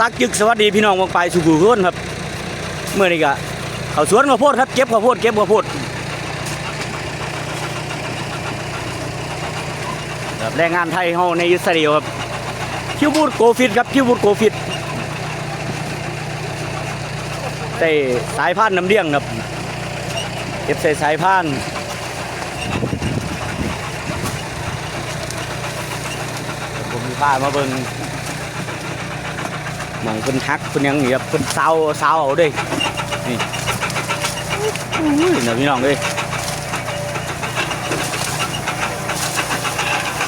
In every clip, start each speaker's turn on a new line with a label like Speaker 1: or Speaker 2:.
Speaker 1: ซักจึกสวัสดีพี่น้องวงไปสุขุทุนครับเมื่อนี้ก็เขาสวนข้าวโพดครับเก็บข้าวโพดเก็บข้าวโพดครับแรงงานไทยเฮาในอิสราเอลครับคิวบูดโกฟิตครับคิวบูดโกฟิตใส่สายพานน้ำเลี้ยงครับเก็บใส่สายพานผมมีผ้ามาเบิ่ง มองเพิ่นทักเพิ่นหยังนี่ครับเพิ่นเศร้าเศร้าเอาเด้นี่อุ้ยน่ะพี่น้องเอ้ย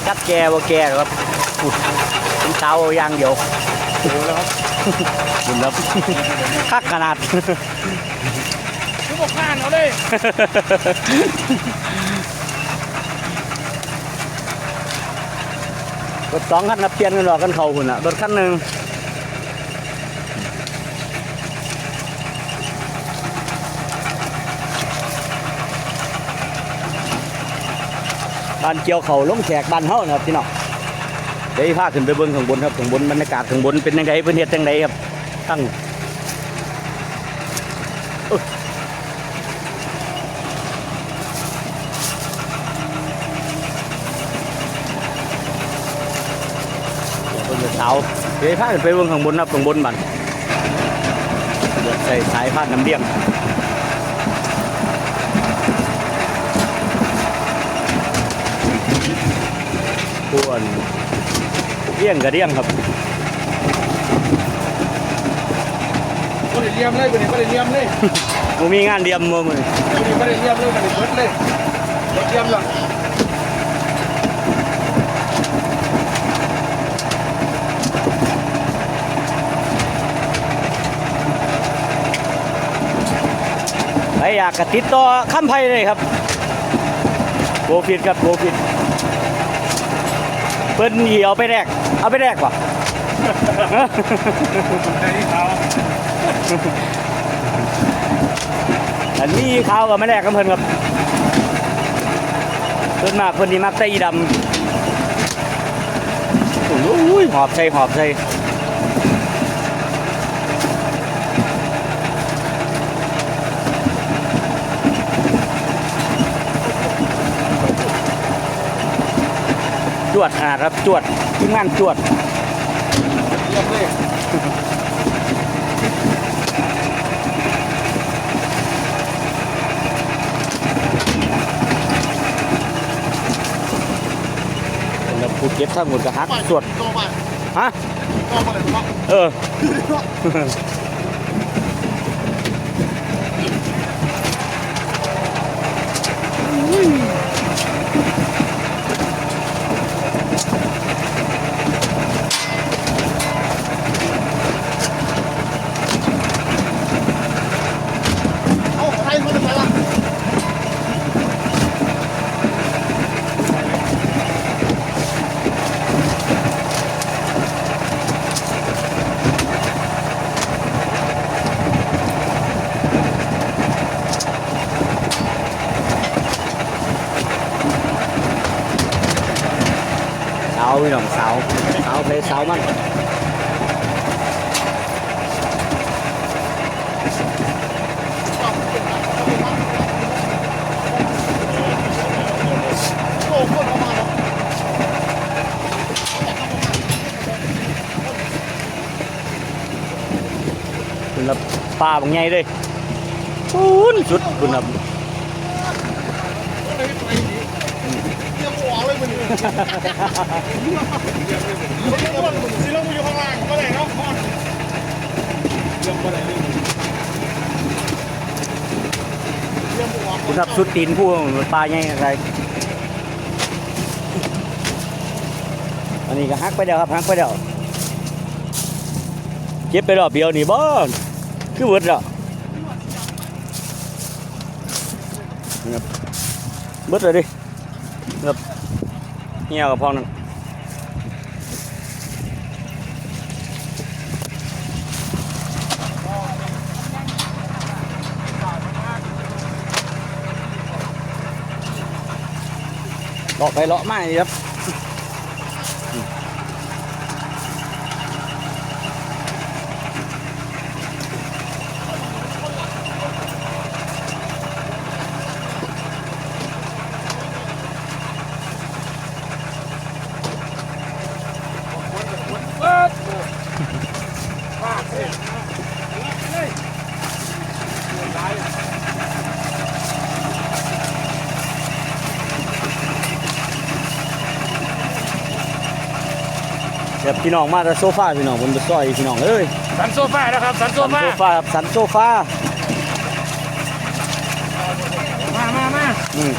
Speaker 1: จักแกบ่แกหรอกครับอุ้ยเพิ่นเศร้าอย่างเดียวโอ้แล้วครับคุณครับคักขนาด
Speaker 2: ทุกบอกข้านเอาเลย
Speaker 1: รถสองคันนับเปลี่ยนกันหรอกกันเขาคุณอะรถคันหนึ่ง บ้านเกี่ยวเขาลงแขกบ้านเฮานะครับพี่น้องเดี๋ยวพาขึ้นไปเบิ่งข้างบนครับข้างบนบรรยากาศข้างบนเป็นยังไงเป็นเฮ็ดจังไดครับตั้งเสาเดี๋ยวพาขึ้นไปเบิ่งข้างบนครับข้างบนบันเดี๋ยวใส่สายพาดน้ำเลี้ยง พวน เลี้ยงกระเลี้ยงครับ
Speaker 2: ก็ได้เลียมเลยวันนี้ก็ได้เลียมเลย
Speaker 1: ผมมีงานเดียมมือมือ
Speaker 2: วันนี้ก็ได้เลียมเลยวันนี้เบิดเลยเบิดเลียมหลัง
Speaker 1: ใครอยากกระติดต่อข้ามไพ่เลยครับโกฟิตครับโกฟิตเปิ้นเหี่ยวไปแรก เอาไปแรกว่ะ
Speaker 2: ในที่เขา
Speaker 1: อันนี้ข้ากับไม่แรกกันเพิ่นครับเพิ่นมากเพิ่นนี่มักใส่อีดำโอ้ยหอบใส่หอบใส่ จวดขนาครับจวดทีมงานจวด
Speaker 2: เลียมเลย
Speaker 1: แล้วผู้เก็บทั้งหมดก็ฮักสวดฮะ
Speaker 2: ตัวมาเลยเนาะ
Speaker 1: เออ
Speaker 2: เอาใครมาทำไมล่ะ
Speaker 1: เสาพี่น้องเสาเสาเพล
Speaker 2: วเลยมันนี่เลียมมันสิลงมาอยู่ข้างล่างก็ได้เนาะเลียมก็ได้เลยเลียมหัว
Speaker 1: คุณครับสุดตีนผู้ปลาไงอะไรอันนี้ก็ฮักไปเดียวครับฮักไปเดียวเก็บไปรอบเดียวนี่บ่คือเวิร์ดแล้วนะครับเบิดเลยดิ เหี่ยวกับพองนั่นเลาะไปเลาะมานี่ครับ เดี๋ยวพี่น้องมาแต่โซฟาพี่น้องบนซอยพี่น้องเอ้ย
Speaker 2: สันโซฟานะครับสันโซ
Speaker 1: สัน
Speaker 2: ฟา
Speaker 1: โซฟาครับสันโซฟา
Speaker 2: มามามา
Speaker 1: อืม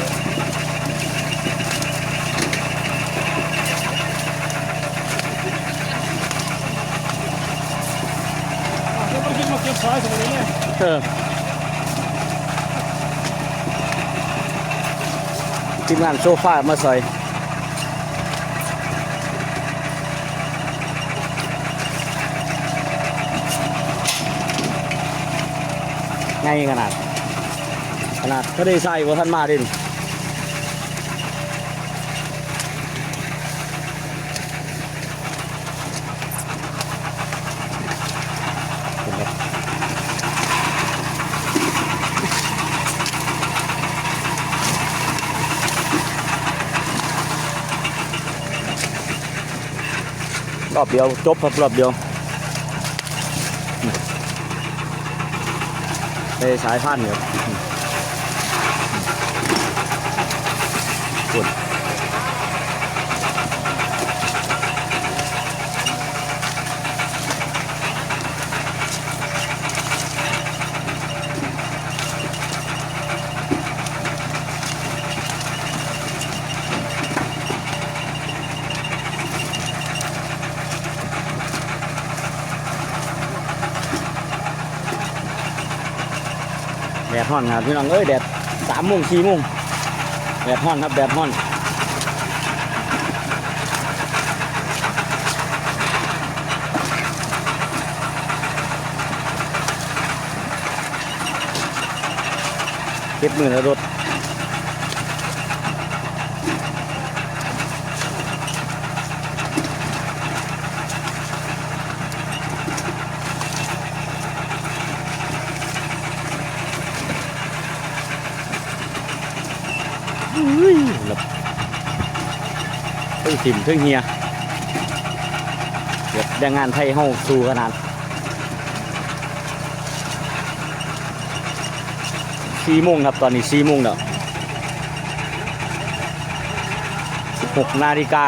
Speaker 2: เดี๋ยวมากินมาเก็บซอยสมุนเนี่ย
Speaker 1: เออทีมงานโซฟามาซอย ไงขนาด ขนาดก็ได้ใส่ว่าท่านมาดินรอบเดียว จบครับรอบเดียว ได้สายพันธุ์ครับ แดดฮ้อนครับพี่น้องเอ้ยแดดสามโมงสี่โมงแดดฮ้อนครับแดดฮ้อนเก็บมือแล้วรถ หลับเพิ่งถิ่มเพิ่งเฮียเดี๋ยวแรงงานไทยเฮาสู้ขนาดสี่โมงครับตอนนี้สี่โมงเนาะหกนาฬิกา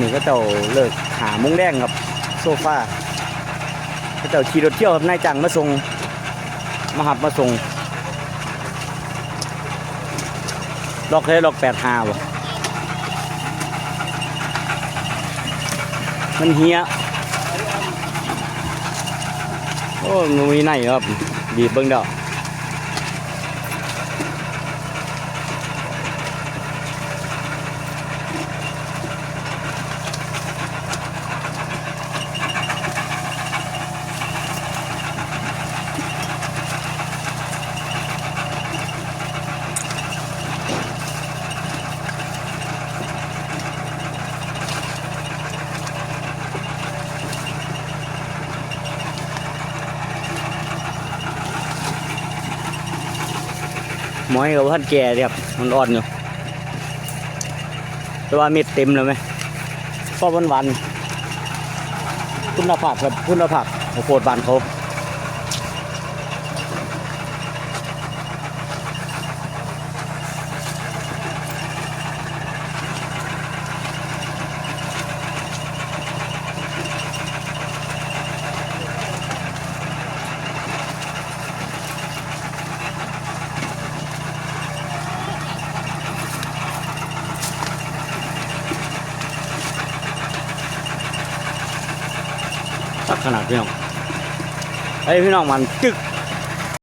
Speaker 1: นี่ก็เจ้าเลิกหามุ้งแดงครับโซฟาก็เจ้าขี่รถเที่ยวครับนายจังมาส่งมาหับมาส่งล็อกเลยล็อกแปดหาบ่มันเฮียโอ้มันมีไหนครับบีเบิ้งเดอก อยกับท่านแก่เลยครับมันอ่อนอยู่แต่ว่าเม็ดเต็มเลยไหมก็วันวันคุณภาพครับคุณภาพโคตรบานเขา ขนาดพี่น้องไอ้พี่น้องมันจึก